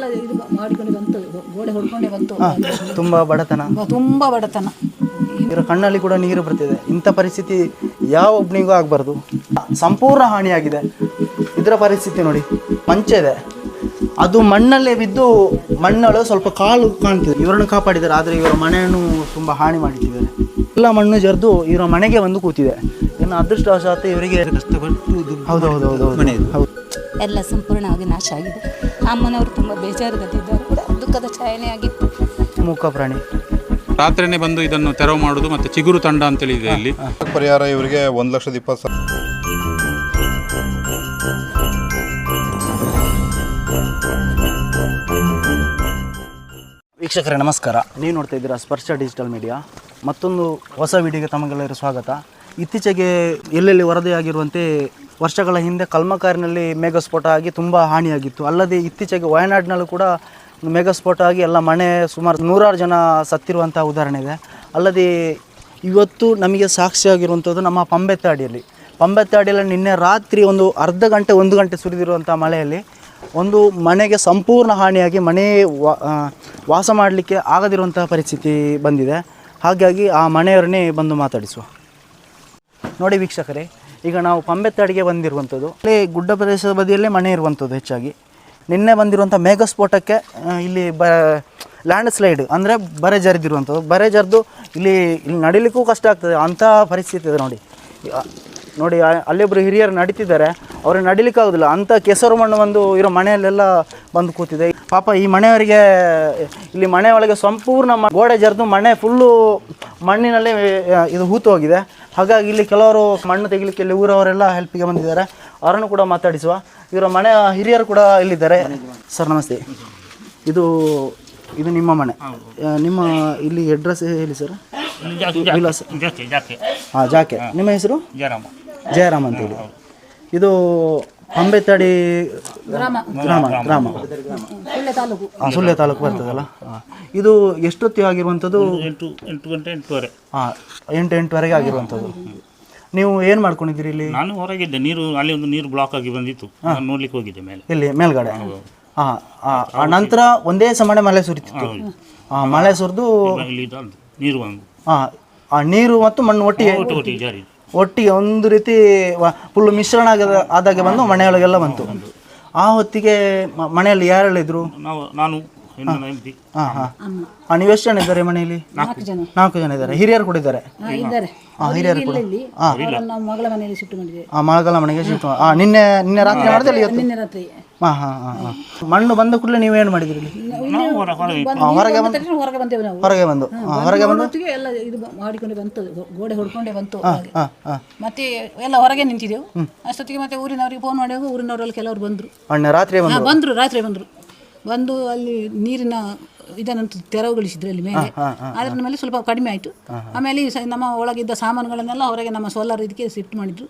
ಎಲ್ಲ ಇದು ಮಾಡಿಕೊಂಡು ಬಂತು ಗೋಡೆ ಹೊಡ್ಕೊಂಡೇ ಬಂತು. ತುಂಬ ಬಡತನ. ತುಂಬಾ ಬಡತನ. ಇವರ ಕಣ್ಣಲ್ಲಿ ಕೂಡ ನೀರು ಬರ್ತಿದೆ. ಇಂಥ ಪರಿಸ್ಥಿತಿ ಯಾವ ಒಬ್ಬನಿಗೂ ಆಗಬಾರ್ದು. ಸಂಪೂರ್ಣ ಹಾನಿಯಾಗಿದೆ. ಇದರ ಪರಿಸ್ಥಿತಿ ನೋಡಿ ಮಂಚ ಇದೆ. ಅದು ಮಣ್ಣಲ್ಲೇ ಬಿದ್ದು ಮಣ್ಣಳು ಸ್ವಲ್ಪ ಕಾಲು ಕಾಣ್ತಿದೆ. ಇವರನ್ನು ಕಾಪಾಡಿದ್ದಾರೆ ಆದರೆ ಇವರ ಮನೆಯನ್ನು ತುಂಬ ಹಾನಿ ಮಾಡಿಟ್ಟಿದ್ದಾರೆ. ಎಲ್ಲ ಮಣ್ಣು ಜರಿದು ಇವರ ಮನೆಗೆ ಬಂದು ಕೂತಿದೆ. ಇನ್ನು ಅದೃಷ್ಟವಶಾತ್ ಇವರಿಗೆ ಹೌದು ಹೌದು ಹೌದು ಹೌದು. ಹೌದು. ಎಲ್ಲ ಸಂಪೂರ್ಣವಾಗಿ ನಾಶ ಆಗಿದೆ. ಅಮ್ಮನವರು ತುಂಬ ಬೇಜಾರದಲ್ಲಿದ್ದಾರೆ ಕೂಡ ದುಃಖದ ಛಾಯನೆಯಾಗಿತ್ತು ಮೂಕ ಪ್ರಾಣಿ. ರಾತ್ರಿನೇ ಬಂದು ಇದನ್ನು ತೆರವು ಮಾಡುದು ಮತ್ತೆ ಚಿಗುರು ತಂಡ ಅಂತೇಳಿ ಇದೆ ಇಲ್ಲಿ. ಪರಿಹಾರ ಇವರಿಗೆ ಒಂದು ಲಕ್ಷದ ಇಪ್ಪತ್ತು ಸಾವಿರ. ವೀಕ್ಷಕರೇ ನಮಸ್ಕಾರ. ನೀವು ನೋಡ್ತಾ ಇದ್ದೀರಾ ಸ್ಪರ್ಶ ಡಿಜಿಟಲ್ ಮೀಡಿಯಾ. ಮತ್ತೊಂದು ಹೊಸ ವಿಡಿಯೋಗೆ ತಮಗೆಲ್ಲರೂ ಸ್ವಾಗತ. ಇತ್ತೀಚೆಗೆ ಎಲ್ಲೆಲ್ಲಿ ವರದಿಯಾಗಿರುವಂತೆ ವರ್ಷಗಳ ಹಿಂದೆ ಕಲ್ಮಕಾರಿನಲ್ಲಿ ಮೇಘಸ್ಫೋಟ ಆಗಿ ತುಂಬ ಹಾನಿಯಾಗಿತ್ತು. ಅಲ್ಲದೆ ಇತ್ತೀಚೆಗೆ ವಯನಾಡಿನಲ್ಲೂ ಕೂಡ ಮೇಘಸ್ಫೋಟ ಆಗಿ ಎಲ್ಲ ಮನೆ ಸುಮಾರು ನೂರಾರು ಜನ ಸತ್ತಿರುವಂಥ ಉದಾಹರಣೆ ಇದೆ. ಅಲ್ಲದೆ ಇವತ್ತು ನಮಗೆ ಸಾಕ್ಷಿಯಾಗಿರುವಂಥದ್ದು ನಮ್ಮ ಪಂಬೆತ್ತಾಡಿಯಲ್ಲಿ ಪಂಬೆತ್ತಾಡಿಯಲ್ಲಿ ನಿನ್ನೆ ರಾತ್ರಿ ಒಂದು ಅರ್ಧ ಗಂಟೆ, ಒಂದು ಗಂಟೆ ಸುರಿದಿರುವಂಥ ಮಳೆಯಲ್ಲಿ ಒಂದು ಮನೆಗೆ ಸಂಪೂರ್ಣ ಹಾನಿಯಾಗಿ ಮನೆ ವಾಸ ಮಾಡಲಿಕ್ಕೆ ಆಗದಿರುವಂತಹ ಪರಿಸ್ಥಿತಿ ಬಂದಿದೆ. ಹಾಗಾಗಿ ಆ ಮನೆಯವರನ್ನೇ ಬಂದು ಮಾತಾಡಿಸುವ. ನೋಡಿ ವೀಕ್ಷಕರೇ ಈಗ ನಾವು ಪಂಬೆತ್ತಡಿಗೆ ಬಂದಿರುವಂಥದ್ದು. ಅಲ್ಲಿ ಗುಡ್ಡ ಪ್ರದೇಶದ ಬದಿಯಲ್ಲೇ ಮನೆ ಇರುವಂಥದ್ದು ಹೆಚ್ಚಾಗಿ. ನಿನ್ನೆ ಬಂದಿರುವಂಥ ಮೇಘಸ್ಫೋಟಕ್ಕೆ ಇಲ್ಲಿ ಬ, ಲ್ಯಾಂಡ್ ಸ್ಲೈಡ್ ಅಂದರೆ ಬರೆ ಜರಿದಿರುವಂಥದ್ದು. ಬರೆ ಜರಿದು ಇಲ್ಲಿ ಇಲ್ಲಿ ನಡಿಲಿಕ್ಕೂ ಕಷ್ಟ ಆಗ್ತದೆ. ಅಂಥ ಪರಿಸ್ಥಿತಿ ಇದೆ ನೋಡಿ. ನೋಡಿ ಅಲ್ಲೊಬ್ರು ಹಿರಿಯರು ನಡೀತಿದ್ದಾರೆ. ಅವ್ರಿಗೆ ನಡಿಲಿಕ್ಕೆ ಆಗೋದಿಲ್ಲ ಅಂಥ ಕೆಸರು ಮಣ್ಣು ಒಂದು ಇರೋ ಮನೆಯಲ್ಲೆಲ್ಲ ಬಂದು ಕೂತಿದೆ. ಪಾಪ ಈ ಮನೆಯವರಿಗೆ ಇಲ್ಲಿ ಮನೆ ಒಳಗೆ ಸಂಪೂರ್ಣ ಗೋಡೆ ಜರಿದು ಮನೆ ಫುಲ್ಲು ಮಣ್ಣಿನಲ್ಲಿ ಇದು ಹೂತು ಹೋಗಿದೆ. ಹಾಗಾಗಿ ಇಲ್ಲಿ ಕೆಲವರು ಮಣ್ಣು ತೆಗಿಲಿಕ್ಕೆ ಇಲ್ಲಿ ಊರವರೆಲ್ಲ ಹೆಲ್ಪಿಗೆ ಬಂದಿದ್ದಾರೆ. ಅವರನ್ನು ಕೂಡ ಮಾತಾಡಿಸುವ. ಇವರ ಮನೆಯ ಹಿರಿಯರು ಕೂಡ ಇಲ್ಲಿದ್ದಾರೆ. ಸರ್ ನಮಸ್ತೆ. ಇದು ಇದು ನಿಮ್ಮ ಮನೆ. ನಿಮ್ಮ ಇಲ್ಲಿ ಅಡ್ರೆಸ್ ಹೇಳಿ ಸರ್ ವಿಳಾಸ ಹಾಂ ಜಾಕೆ. ನಿಮ್ಮ ಹೆಸರು? ಜಯರಾಮ. ಜಯರಾಮ್ ಅಂತೇಳಿ. ಇದು ಅಂಬೆತ್ತಡಿ ಗ್ರಾಮ. ಗ್ರಾಮ ಗ್ರಾಮ. ಹಾಂ ಸುಳ್ಯ ತಾಲೂಕು ಬರ್ತದಲ್ಲ? ಹಾಂ ಇದು ಎಷ್ಟೊತ್ತಿಗೆ ಆಗಿರುವಂಥದ್ದು? ಎಂಟು ಎಂಟು ಗಂಟೆ ಎಂಟುವರೆ. ಹಾಂ ಎಂಟು ಎಂಟುವರೆಗೆ ಆಗಿರುವಂಥದ್ದು. ನೀವು ಏನು ಮಾಡ್ಕೊಂಡಿದ್ದೀರಿ ಇಲ್ಲಿ? ನಾನು ಹೊರಗಿದ್ದೆ. ನೀರು ಅಲ್ಲಿ ಒಂದು ನೀರು ಬ್ಲಾಕ್ ಆಗಿ ಬಂದಿತ್ತು. ನಾನು ನೋಡ್ಲಿಕ್ಕೆ ಹೋಗಿದ್ದೆ ಮೇಲೆ. ಇಲ್ಲಿ ಮೇಲ್ಗಡೆ. ಹಾಂ ಆ ನಂತರ ಒಂದೇ ಸಮನೆ ಮಳೆ ಸುರಿತಿತ್ತು. ಹಾಂ ಮಳೆ ಸುರಿದು ಇಲ್ಲಿ ನೀರು ಬಂದು. ಹಾಂ ಆ ನೀರು ಮತ್ತು ಮಣ್ಣು ಒಟ್ಟಿಗೆ? ಒಟ್ಟು ಒಟ್ಟಿಗೆ ಜಾರಿ. ಒಟ್ಟಿಗೆ ಒಂದು ರೀತಿ ಫುಲ್ಲು ಮಿಶ್ರಣ ಆಗದ ಆದಾಗ ಬಂದು ಮನೆಯೊಳಗೆಲ್ಲ ಬಂತು. ಆ ಹೊತ್ತಿಗೆ ಮನೆಯಲ್ಲಿ ಯಾರೆಲ್ಲ ಇದ್ರು? ನಾವು, ನಾನು ಹೆಣ್ಣು ಹೆಂಡತಿ ಹಾಂ ನೀವು ಎಷ್ಟು ಜನ ಇದ್ದಾರೆ ಮನೆಯಲ್ಲಿ? ನಾಲ್ಕು ಜನ. ನಾಲ್ಕು ಜನ ಇದ್ದಾರೆ. ಹಿರಿಯರು ಕೂಡ ಇದ್ದಾರೆ? ಹಾ, ಇದ್ದಾರೆ. ಹಾಂ ಹಿರಿಯರು ಕೂಡ. ನಾವು ಮಗಳ ಮನೆಯಲ್ಲಿ ಶಿಫ್ಟ್ ಮಾಡಿದ್ವಿ ಹಾಂ ಮಳೆಗಾಲ ಮನೆಗೆ ಶಿಫ್ಟ್ ಹಾಂ ನಿನ್ನೆ ನಿನ್ನೆ ರಾತ್ರಿ ಮಾಡಿದ್ರೆ ಇವತ್ತು? ನಿನ್ನೆ ರಾತ್ರಿ. ಹಾಂ ಹಾಂ ಹಾಂ ಹಾಂ. ಮಣ್ಣು ಬಂದ ಕೂಡಲೇ ಮಾಡಿದ್ರಿ ನಾವು ಹೊರಗೆ ಬಂದು ನೀರು ಬಂದ ಹೊರಗೆ ಬಂದೇವೆ ನಾವು. ಹೊರಗೆ ಬಂದು. ಹೊರಗೆ ಬಂದು ಹೊತ್ತಿಗೆ ಎಲ್ಲ ಇದು ಮಾಡಿಕೊಂಡು ಬಂತು. ಗೋಡೆ ಹೊಡ್ಕೊಂಡೆ ಬಂತು ಮತ್ತೆ ಎಲ್ಲ ಹೊರಗೆ ನಿಂತಿದ್ದೆವು. ಅಷ್ಟೊತ್ತಿಗೆ ಮತ್ತೆ ಊರಿನವರಿಗೆ ಫೋನ್ ಮಾಡಿ ಊರಿನವರಲ್ಲಿ ಕೆಲವರು ಬಂದರು. ಅಣ್ಣ ರಾತ್ರಿ ಬಂದರು? ರಾತ್ರಿ ಬಂದರು. ಬಂದು ಅಲ್ಲಿ ನೀರಿನ ಇದನ್ನು ತೆರವುಗೊಳಿಸಿದ್ರು ಅಲ್ಲಿ ಮೇಲೆ ಅದರ ಮೇಲೆ ಸ್ವಲ್ಪ ಕಡಿಮೆ ಆಯಿತು. ಆಮೇಲೆ ಈ ಸ- ನಮ್ಮ ಒಳಗಿದ್ದ ಸಾಮಾನುಗಳನ್ನೆಲ್ಲ ಹೊರಗೆ ನಮ್ಮ ಸೋಲಾರ್ ಇದಕ್ಕೆ ಶಿಫ್ಟ್ ಮಾಡಿದ್ರು.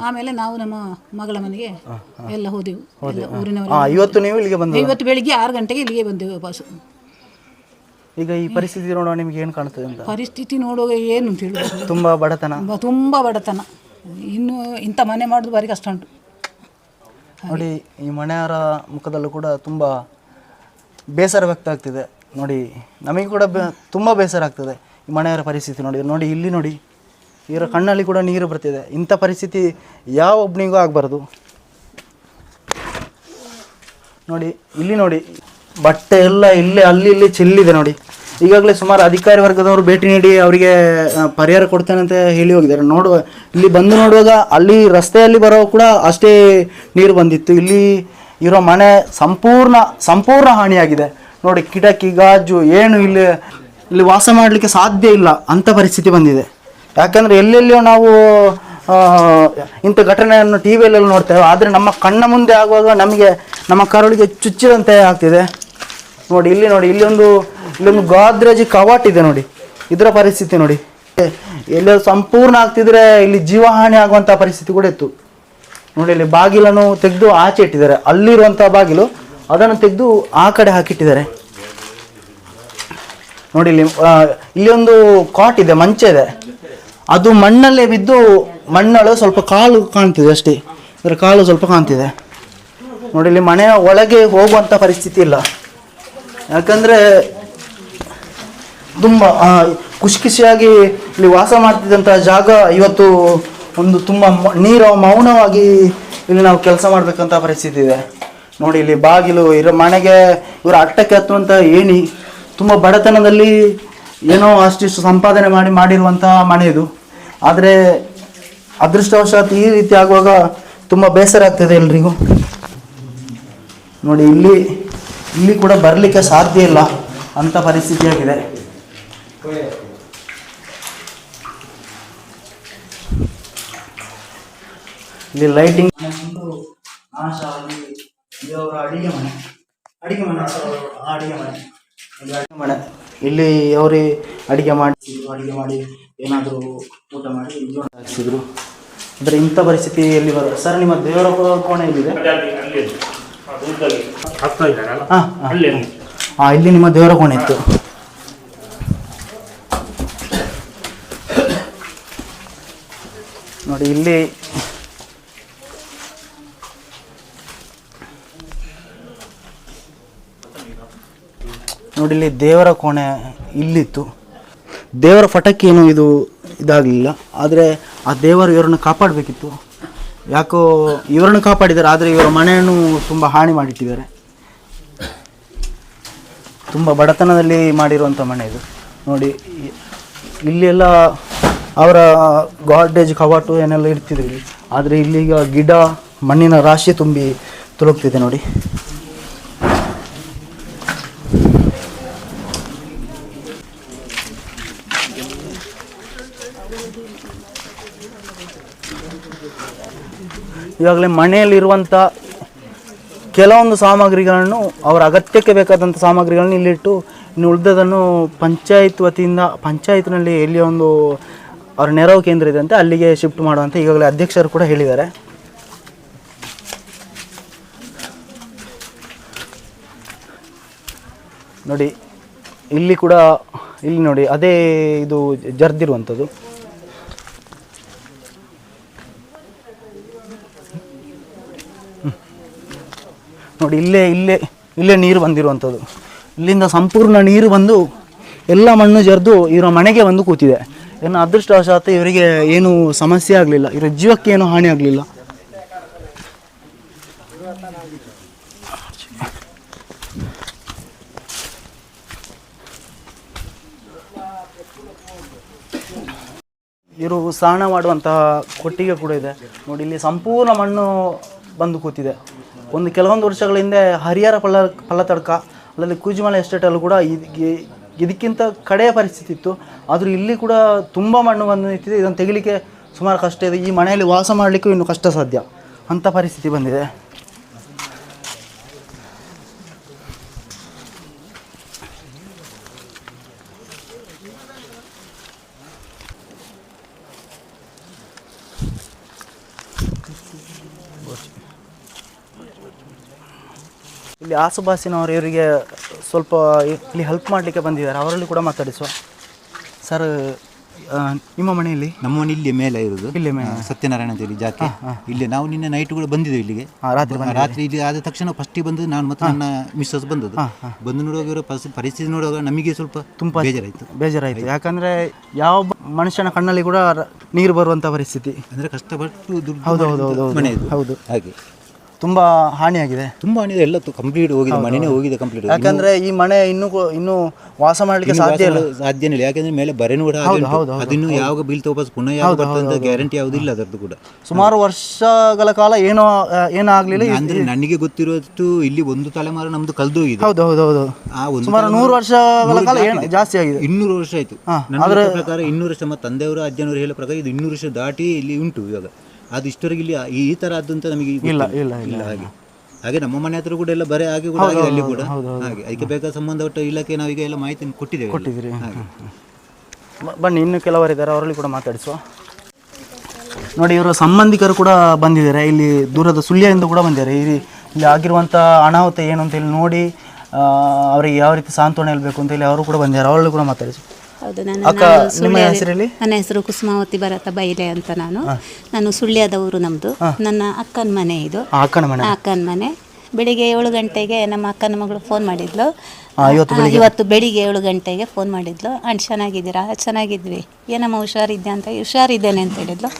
ಆಮೇಲೆ ನಾವು ನಮ್ಮ ಮಗಳ ಮನೆಗೆ ಎಲ್ಲ ಹೋದೆವು. ಎಲ್ಲ ಊರಿನವರು ಹಾಂ. ಇವತ್ತು ನೀವು ಇಲ್ಲಿಗೆ ಬಂದು ಇವತ್ತು ಬೆಳಿಗ್ಗೆ ಆರು ಗಂಟೆಗೆ ಇಲ್ಲಿಗೆ ಬಂದೆವು ವಾಪಸ್ ಈಗ ಈ ಪರಿಸ್ಥಿತಿ ನೋಡುವ ನಿಮ್ಗೆ ಏನು ಕಾಣ್ತದೆ ಅಂತ? ಪರಿಸ್ಥಿತಿ ನೋಡುವಾಗ ಏನು ಅಂತ ಹೇಳುವುದು ತುಂಬಾ ಬಡತನ. ತುಂಬಾ ತುಂಬ ಬಡತನ. ಇನ್ನು ಇಂಥ ಮನೆ ಮಾಡೋದು ಭಾರಿ ಕಷ್ಟ ಉಂಟು. ನೋಡಿ ಈ ಮನೆಯವರ ಮುಖದಲ್ಲೂ ಕೂಡ ತುಂಬ ಬೇಸರ ವ್ಯಕ್ತ ಆಗ್ತಿದೆ. ನೋಡಿ, ನಮಗೆ ಕೂಡ ಬೆ, ತುಂಬ ಬೇಸರ ಆಗ್ತದೆ ಈ ಮನೆಯವರ ಪರಿಸ್ಥಿತಿ ನೋಡಿ. ನೋಡಿ, ಇಲ್ಲಿ ನೋಡಿ, ಇವರ ಕಣ್ಣಲ್ಲಿ ಕೂಡ ನೀರು ಬರ್ತಿದೆ. ಇಂಥ ಪರಿಸ್ಥಿತಿ ಯಾವ ಒಬ್ಬನಿಗೂ ಆಗಬಾರ್ದು. ನೋಡಿ, ಇಲ್ಲಿ ನೋಡಿ, ಬಟ್ಟೆ ಎಲ್ಲ ಇಲ್ಲಿ, ಅಲ್ಲಿ, ಇಲ್ಲಿ ಚೆಲ್ಲಿದೆ ನೋಡಿ. ಈಗಾಗಲೇ ಸುಮಾರು ಅಧಿಕಾರಿ ವರ್ಗದವರು ಭೇಟಿ ನೀಡಿ ಅವರಿಗೆ ಪರಿಹಾರ ಕೊಡ್ತೇನೆ ಅಂತ ಹೇಳಿ ಹೋಗಿದ್ದಾರೆ. ನೋಡುವ, ಇಲ್ಲಿ ಬಂದು ನೋಡುವಾಗ ಅಲ್ಲಿ ರಸ್ತೆಯಲ್ಲಿ ಬರೋ ಕೂಡ ಅಷ್ಟೇ ನೀರು ಬಂದಿತ್ತು. ಇಲ್ಲಿ ಇರೋ ಮನೆ ಸಂಪೂರ್ಣ ಸಂಪೂರ್ಣ ಹಾನಿಯಾಗಿದೆ. ನೋಡಿ, ಕಿಟಕಿ, ಗಾಜು, ಏನು ಇಲ್ಲಿ ಇಲ್ಲಿ ವಾಸ ಮಾಡಲಿಕ್ಕೆ ಸಾಧ್ಯ ಇಲ್ಲ ಅಂಥ ಪರಿಸ್ಥಿತಿ ಬಂದಿದೆ. ಯಾಕಂದರೆ ಎಲ್ಲೆಲ್ಲಿಯೋ ನಾವು ಇಂಥ ಘಟನೆಯನ್ನು ಟಿ ವಿಯಲ್ಲೆಲ್ಲ ನೋಡ್ತೇವೆ ಆದರೆ ನಮ್ಮ ಕಣ್ಣ ಮುಂದೆ ಆಗುವಾಗ ನಮಗೆ, ನಮ್ಮ ಕರುಳಿಗೆ ಚುಚ್ಚಿದಂತೆ ಆಗ್ತಿದೆ. ನೋಡಿ, ಇಲ್ಲಿ ನೋಡಿ, ಇಲ್ಲಿ ಒಂದು ಇಲ್ಲೊಂದು ಗಾದ್ರೇಜ್ ಕವಾಟ್ ಇದೆ ನೋಡಿ. ಇದರ ಪರಿಸ್ಥಿತಿ ನೋಡಿ. ಎಲ್ಲ ಸಂಪೂರ್ಣ ಆಗ್ತಿದ್ರೆ ಇಲ್ಲಿ ಜೀವಹಾನಿ ಆಗುವಂಥ ಪರಿಸ್ಥಿತಿ ಕೂಡ ಇತ್ತು. ನೋಡಿ ಇಲ್ಲಿ ಬಾಗಿಲನ್ನು ತೆಗೆದು ಆಚೆ ಇಟ್ಟಿದ್ದಾರೆ. ಅಲ್ಲಿರುವಂಥ ಬಾಗಿಲು, ಅದನ್ನು ತೆಗೆದು ಆ ಕಡೆ ಹಾಕಿಟ್ಟಿದ್ದಾರೆ. ನೋಡಿ ಇಲ್ಲಿ ಇಲ್ಲಿ ಒಂದು ಕಾಟ್ ಇದೆ, ಮಂಚ ಇದೆ. ಅದು ಮಣ್ಣಲ್ಲೇ ಬಿದ್ದು ಮಣ್ಣಳು ಸ್ವಲ್ಪ ಕಾಲು ಕಾಣ್ತಿದೆ ಅಷ್ಟೇ. ಅದರ ಕಾಲು ಸ್ವಲ್ಪ ಕಾಣ್ತಿದೆ. ನೋಡಿ ಇಲ್ಲಿ ಮನೆಯ ಒಳಗೆ ಹೋಗುವಂಥ ಪರಿಸ್ಥಿತಿ ಇಲ್ಲ. ಯಾಕಂದರೆ ತುಂಬ ಖುಷಿ ಖುಷಿಯಾಗಿ ಇಲ್ಲಿ ವಾಸ ಮಾಡ್ತಿದ್ದಂಥ ಜಾಗ ಇವತ್ತು ಒಂದು ತುಂಬ ನೀರು ಮೌನವಾಗಿ ಇಲ್ಲಿ ನಾವು ಕೆಲಸ ಮಾಡಬೇಕಂತ ಪರಿಸ್ಥಿತಿ ಇದೆ. ನೋಡಿ ಇಲ್ಲಿ ಬಾಗಿಲು, ಇರೋ, ಮನೆಗೆ ಇವರು ಅಟ್ಟಕ್ಕೆ ಹತ್ತುವಂಥ ಏಣಿ ತುಂಬ ಬಡತನದಲ್ಲಿ ಏನೋ ಅಷ್ಟಿಷ್ಟು ಸಂಪಾದನೆ ಮಾಡಿ ಮಾಡಿರುವಂಥ ಮನೆ ಇದು. ಆದರೆ ಅದೃಷ್ಟವಶಾತ್ ಈ ರೀತಿ ಆಗುವಾಗ ತುಂಬ ಬೇಸರ ಆಗ್ತದೆ ಎಲ್ರಿಗೂ. ನೋಡಿ ಇಲ್ಲಿ ಇಲ್ಲಿ ಕೂಡ ಬರಲಿಕ್ಕೆ ಸಾಧ್ಯ ಇಲ್ಲ ಅಂತ ಪರಿಸ್ಥಿತಿಯಾಗಿದೆ ಇಲ್ಲಿ ಲೈಟಿಂಗ್ ನಾಶ ಆಗಿ ಇದು ಅವರ ಅಡಿಗೆ ಮನೆ. ಅಡಿಗೆ ಮನೆ ಆ, ಅಡಿಗೆ ಮನೆ. ಇದು ಅಡಿಗೆ ಮನೆ. ಇಲ್ಲಿ ಅವರೇ ಅಡಿಗೆ ಮಾಡಿ ಅಡಿಗೆ ಮಾಡಿ ಏನಾದರೂ ಊಟ ಮಾಡಿ ಇಲ್ಲಿ ಸಾಗಿಸಿದ್ರು ಅಂದರೆ ಇಂಥ ಪರಿಸ್ಥಿತಿಯಲ್ಲಿ ಬರ ಸರ್ ನಿಮ್ಮ ದೇವರ ಕೋಣೆ ಇದ್ದಾರಲ್ಲ ಹಾಂ ಹಾಂ. ಅಲ್ಲಿ ಹಾಂ ಇಲ್ಲಿ ನಿಮ್ಮ ದೇವರ ಕೋಣೆ ಇತ್ತು. ನೋಡಿ ಇಲ್ಲಿ ನೋಡಿ, ಇಲ್ಲಿ ದೇವರ ಕೋಣೆ ಇಲ್ಲಿತ್ತು. ದೇವರ ಪಟಕ್ಕೆ ಏನು ಇದು ಇದಾಗಲಿಲ್ಲ. ಆದರೆ ಆ ದೇವರು ಇವರನ್ನು ಕಾಪಾಡಬೇಕಿತ್ತು. ಯಾಕೋ ಇವರನ್ನು ಕಾಪಾಡಿದ್ದಾರೆ, ಆದರೆ ಇವರ ಮನೆಯನ್ನು ತುಂಬ ಹಾನಿ ಮಾಡಿಟ್ಟಿದ್ದಾರೆ. ತುಂಬ ಬಡತನದಲ್ಲಿ ಮಾಡಿರುವಂಥ ಮನೆ ಇದು. ನೋಡಿ ಇಲ್ಲೆಲ್ಲ ಅವರ ಗಾಡ್ರೇಜ್ ಕವಾಟು ಏನೆಲ್ಲ ಇರ್ತಿದ್ರು ಇಲ್ಲಿ. ಆದರೆ ಇಲ್ಲಿಗ ಗಿಡ, ಮಣ್ಣಿನ ರಾಶಿ ತುಂಬಿ ತುಳುಕ್ತಿದೆ ನೋಡಿ. ಈಗಾಗಲೇ ಮನೆಯಲ್ಲಿರುವಂಥ ಕೆಲವೊಂದು ಸಾಮಗ್ರಿಗಳನ್ನು ಅವರ ಅಗತ್ಯಕ್ಕೆ ಬೇಕಾದಂಥ ಸಾಮಗ್ರಿಗಳನ್ನು ಇಲ್ಲಿಟ್ಟು ಇನ್ನು ಉಳಿದದನ್ನು ಪಂಚಾಯತ್ ವತಿಯಿಂದ, ಪಂಚಾಯತ್ನಲ್ಲಿ ಎಲ್ಲಿ ಒಂದು ಅವರ ನೆರವು ಕೇಂದ್ರ ಇದೆ ಅಂತ ಅಲ್ಲಿಗೆ ಶಿಫ್ಟ್ ಮಾಡುವಂತ ಈಗಾಗಲೇ ಅಧ್ಯಕ್ಷರು ಕೂಡ ಹೇಳಿದ್ದಾರೆ. ನೋಡಿ, ಇಲ್ಲಿ ಕೂಡ, ಇಲ್ಲಿ ನೋಡಿ, ಅದೇ ಇದು ಜರ್ದಿರುವಂಥದ್ದು. ನೋಡಿ, ಇಲ್ಲೇ ಇಲ್ಲೇ ಇಲ್ಲೇ ನೀರು ಬಂದಿರುವಂಥದ್ದು. ಇಲ್ಲಿಂದ ಸಂಪೂರ್ಣ ನೀರು ಬಂದು ಎಲ್ಲ ಮಣ್ಣು ಜರಿದು ಇವರ ಮನೆಗೆ ಬಂದು ಕೂತಿದೆ. ಏನು ಅದೃಷ್ಟವಶಾತ್ ಇವರಿಗೆ ಏನು ಸಮಸ್ಯೆ ಆಗಲಿಲ್ಲ. ಇವರ ಜೀವಕ್ಕೆ ಏನು ಹಾನಿ ಆಗಲಿಲ್ಲ. ಇವರು ಸ್ನಾನ ಮಾಡುವಂತಹ ಕೊಟ್ಟಿಗೆ ಕೂಡ ಇದೆ. ನೋಡಿ, ಇಲ್ಲಿ ಸಂಪೂರ್ಣ ಮಣ್ಣು ಬಂದು ಕೂತಿದೆ. ಒಂದು ಕೆಲವೊಂದು ವರ್ಷಗಳ ಹಿಂದೆ ಹರಿಹರ ಪಲ್ಲ, ಪಲ್ಲತಡ್ಕ, ಅಲ್ಲಲ್ಲಿ ಕೂಜಿಮಲೆ ಎಸ್ಟೇಟಲ್ಲೂ ಕೂಡ ಇದು ಇದಕ್ಕಿಂತ ಕಡೆಯ ಪರಿಸ್ಥಿತಿ ಇತ್ತು. ಆದರೂ ಇಲ್ಲಿ ಕೂಡ ತುಂಬ ಮಣ್ಣು ಬಂದು ನಿಂತಿದೆ. ಇದನ್ನು ತೆಗಿಲಿಕ್ಕೆ ಸುಮಾರು ಕಷ್ಟ ಇದೆ. ಈ ಮನೆಯಲ್ಲಿ ವಾಸ ಮಾಡಲಿಕ್ಕೂ ಇನ್ನು ಕಷ್ಟ ಸಾಧ್ಯ. ಅಂಥ ಪರಿಸ್ಥಿತಿ ಬಂದಿದೆ. ಇಲ್ಲಿ ಆಸುಬಾಸಿನವರು ಇವರಿಗೆ ಸ್ವಲ್ಪ ಇಲ್ಲಿ ಹೆಲ್ಪ್ ಮಾಡಲಿಕ್ಕೆ ಬಂದಿದ್ದಾರೆ. ಅವರಲ್ಲಿ ಕೂಡ ಮಾತಾಡಿಸುವ. ಸರ್ ನಿಮ್ಮ ಮನೆಯಲ್ಲಿ ನಮ್ಮ ಮನೆ ಇಲ್ಲಿ ಮೇಲೆ ಇರೋದು. ಇಲ್ಲೇ ಮೇಲೆ. ಸತ್ಯನಾರಾಯಣ ಅಂತೇಳಿ ಜಾತಿ ಇಲ್ಲಿ ನಾವು ನಿನ್ನೆ ನೈಟ್ ಕೂಡ ಬಂದಿದ್ದೇವೆ ಇಲ್ಲಿಗೆ. ರಾತ್ರಿ ರಾತ್ರಿ ಇಲ್ಲಿ ಆದ ತಕ್ಷಣ ಫಸ್ಟಿಗೆ ಬಂದು ನಾನು ಮತ್ತೆ ನನ್ನ ಮಿಸ್ಸಸ್ ಬಂದದ್ದು. ಬಂದು ನೋಡುವಾಗ ಇವರ ಪರಿಸ್ಥಿತಿ ನೋಡುವಾಗ ನಮಗೆ ಸ್ವಲ್ಪ ತುಂಬ ಬೇಜಾರಾಯಿತು. ಬೇಜಾರಾಯಿತು. ಯಾಕಂದ್ರೆ ಯಾವ ಮನುಷ್ಯನ ಕಣ್ಣಲ್ಲಿ ಕೂಡ ನೀರು ಬರುವಂಥ ಪರಿಸ್ಥಿತಿ. ಅಂದ್ರೆ ಕಷ್ಟಪಟ್ಟು ದುಡ್ಡು ಹೌದು, ಹೌದು, ಹೌದು, ಹೌದು. ಮನೆ ಹೌದು. ಹಾಗೆ. ತುಂಬ ಹಾನಿಯಾಗಿದೆ. ತುಂಬಾ ಹಾನಿದೆ ಎಲ್ಲ ಕಂಪ್ಲೀಟ್ ಹೋಗಿದೆ. ಮನೆನೇ ಹೋಗಿದೆ ಕಂಪ್ಲೀಟ್ ಯಾಕಂದ್ರೆ ಈ ಮನೆ ಇನ್ನು ಇನ್ನು ವಾಸ ಮಾಡಲಿಕ್ಕೆ ಸಾಧ್ಯ ಇಲ್ಲ. ಸಾಧ್ಯನೇ ಇಲ್ಲ ಯಾಕಂದ್ರೆ ಮೇಲೆ ಬರೆನೂ ಕೂಡ ಅದನ್ನು ಯಾವಾಗ ಬೀಳ್ತಾ ವಾಪಸ್ ಪುನಃ ಯಾವಾಗ ಗ್ಯಾರಂಟಿ ಯಾವ್ದಿಲ್ಲ ಅದರದ್ದು ಕೂಡ. ಸುಮಾರು ವರ್ಷಗಳ ಕಾಲ ಏನೋ ಏನೋ ಆಗಲಿಲ್ಲ ಅಂದ್ರೆ ನನಗೆ ಗೊತ್ತಿರೋದು ಇಲ್ಲಿ ಒಂದು ತಲೆಮಾರು ನಮ್ದು ಕಲ್ದೋಗಿದೆ. ಹೌದು ಹೌದು ಹೌದು. ಆ ಒಂದು ಸುಮಾರು ನೂರು ವರ್ಷಗಳ ಕಾಲ ಏನು ಜಾಸ್ತಿ ಆಗಿದೆ. ಇನ್ನೂರು ವರ್ಷ ಆಯ್ತು. ನನ್ನ ಪ್ರಕಾರ ಇನ್ನೂರು ವರ್ಷ ಮತ್ತೆ ತಂದೆಯವರು ಅಜ್ಜನವರು ಹೇಳೋ ಪ್ರಕಾರ ಇದು ಇನ್ನೂರು ವರ್ಷ ದಾಟಿ ಇಲ್ಲಿ ಉಂಟು ಇವಾಗ. ಅದು ಇಷ್ಟವರೆಗೆ ಇಲ್ಲಿ ಈ ತರ ಆದಂತ ನಮಗೆ ಇಲ್ಲ, ಇಲ್ಲ, ಇಲ್ಲ ಹಾಗೆ. ಹಾಗೆ ನಮ್ಮ ಮನೆ ಹತ್ರ ಕೂಡ ಎಲ್ಲ ಬರೇ ಹಾಗೆ ಕೂಡ ಆಗಿದೆ ಅಲ್ಲಿ ಕೂಡ. ಹಾಗೆ ಅದಕ್ಕೆ ಬೇಕಾದ ಸಂಬಂಧಪಟ್ಟ ಇಲಾಖೆ ನಾವೀಗ ಎಲ್ಲ ಮಾಹಿತಿ ಕೊಟ್ಟಿದ್ದೇವೆ ಕೊಟ್ಟಿದ್ದೀರಿ. ಹಾಗೆ. ಬನ್ನಿ ಇನ್ನು ಕೆಲವರಿದ್ದಾರೆ ಅವರಲ್ಲಿ ಕೂಡ ಮಾತಾಡಿಸುವ. ನೋಡಿ ಇವರು ಸಂಬಂಧಿಕರು ಕೂಡ ಬಂದಿದ್ದಾರೆ. ಇಲ್ಲಿ ದೂರದ ಸುಳ್ಯದಿಂದ ಕೂಡ ಬಂದಿದ್ದಾರೆ. ಇಲ್ಲಿ ಇಲ್ಲಿ ಆಗಿರುವಂಥ ಅನಾಹುತ ಏನು ಅಂತ ಹೇಳಿ ನೋಡಿ ಅವರಿಗೆ ಯಾವ ರೀತಿ ಸಾಂತ್ವನ ಹೇಳಬೇಕು ಅಂತ ಹೇಳಿ ಅವರು ಕೂಡ ಬಂದಿದ್ದಾರೆ. ಅವರಲ್ಲಿ ಕೂಡ ಮಾತಾಡಿಸು. ಹೌದು ನನ್ನ ಅಕ್ಕ, ನಾನು ನಿಮ್ಮ ಸುಳ್ಯ ಹೆಸರಲ್ಲಿ? ನನ್ನ ಹೆಸರು ಕುಸುಮಾವತಿ ಭರತ ಬೈಲೆ ಅಂತ ನಾನು. ನಾನು ಸುಳ್ಯದವರು ನಮ್ದು. ನಮ್ಮದು ನನ್ನ ಅಕ್ಕನ ಮನೆ ಇದು. ಆ, ಅಕ್ಕನ ಮನೆ? ಅಕ್ಕನ ಮನೆ. ಬೆಳಿಗ್ಗೆ ಏಳು ಗಂಟೆಗೆ ನಮ್ಮ ಅಕ್ಕನ ಮಗಳು ಫೋನ್ ಮಾಡಿದ್ಲು. ಹಾ, ಇವತ್ತು ಆ, ಇವತ್ತು ಬೆಳಿಗ್ಗೆ ಏಳು ಗಂಟೆಗೆ ಫೋನ್ ಮಾಡಿದ್ಲು. ಅಣ್ಣ ಚೆನ್ನಾಗಿದ್ದೀರಾ? ಚೆನ್ನಾಗಿದ್ವಿ. ಏನಮ್ಮ ಹುಷಾರಿದ್ದೆ ಅಂತ? ಹುಷಾರಿದ್ದೇನೆ ಅಂತ ಹೇಳಿದ್ಲು.